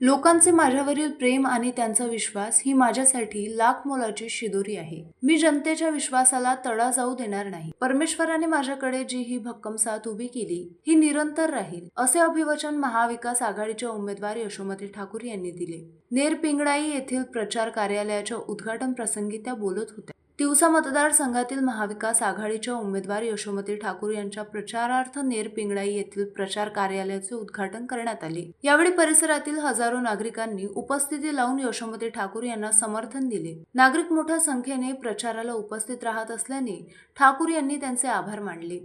लोकांचे माझ्यावरील प्रेम आणि त्यांचा विश्वास ही माझ्यासाठी लाख मोलाची शिदोरी आहे. मी जनतेच्या विश्वासाला तडा जाऊ देणार नाही. परमेश्वराने माझ्याकडे जी ही भक्कम साथ उभी केली ही निरंतर राहील असे अभिवचन महाविकास आघाडीच्या उमेदवार यशोमती ठाकूर यांनी दिले. नेरपिंगळाई येथील प्रचार कार्यालयाच्या उद्घाटन प्रसंगी त्या बोलत होत्या. तिवसा मतदारसंघातील महाविकास आघाडीच्या उमेदवार यशोमती ठाकूर यांच्या प्रचारार्थ नेरपिंगळाई येथील प्रचार कार्यालयाचे उद्घाटन करण्यात आले. यावेळी परिसरातील हजारो नागरिकांनी उपस्थिती लावून यशोमती ठाकूर यांना समर्थन दिले. नागरिक मोठ्या संख्येने प्रचाराला उपस्थित राहत असल्याने ठाकूर यांनी त्यांचे आभार मानले.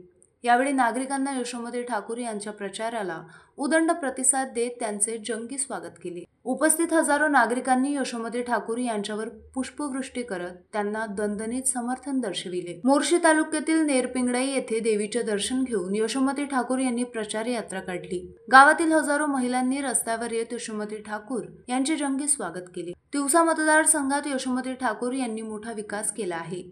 यावेळी नागरिकांना यशोमती ठाकूर यांच्या प्रचाराला उदंड प्रतिसाद देत त्यांचे जंगी स्वागत केले. उपस्थित हजारो नागरिकांनी यशोमती ठाकूर यांच्यावर पुष्पवृष्टी करत त्यांना दणदणीत समर्थन दर्शविले. मोर्शी तालुक्यातील नेरपिंगडाई येथे देवीचे दर्शन घेऊन यशोमती ठाकूर यांनी प्रचार यात्रा काढली. गावातील हजारो महिलांनी रस्त्यावर येत यशोमती ठाकूर यांचे जंगी स्वागत केले. दिवसा मतदारसंघात यशोमती ठाकूर यांनी मोठा विकास केला आहे.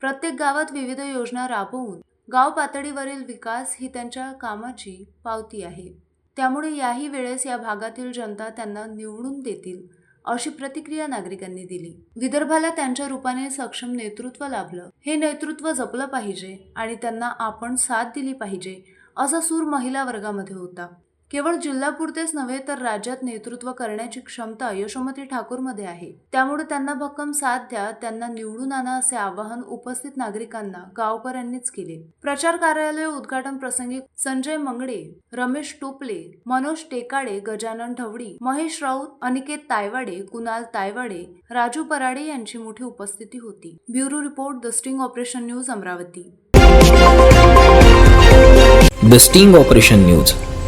प्रत्येक गावात विविध योजना राबवून गाव पातळीवरील विकास ही त्यांच्या कामाची पावती आहे. त्यामुळे याही वेळेस या भागातील जनता त्यांना निवडून देतील अशी प्रतिक्रिया नागरिकांनी दिली. विदर्भाला त्यांच्या रूपाने सक्षम नेतृत्व लाभलं. हे नेतृत्व जपलं पाहिजे आणि त्यांना आपण साथ दिली पाहिजे असा सूर महिला वर्गामध्ये होता. केवळ जिल्हापुरतेच नव्हे तर राज्यात नेतृत्व करण्याची क्षमता यशोमती ठाकूरमध्ये आहे. त्यामुळे त्यांना भक्कम साथ द्या त्यांना निवडून आणा असे आवाहन उपस्थित नागरिकांना गावकऱ्यांनीच केले. प्रचार कार्यालय उद्घाटन प्रसंगी संजय मंगडे रमेश टोपले मनोज टेकाडे गजानन ढवडी महेश राऊत अनिकेत तायवाडे कुणाल तायवाडे राजू पराडे यांची मोठी उपस्थिती होती. Bureau report the sting operation news Amravati. The sting operation news.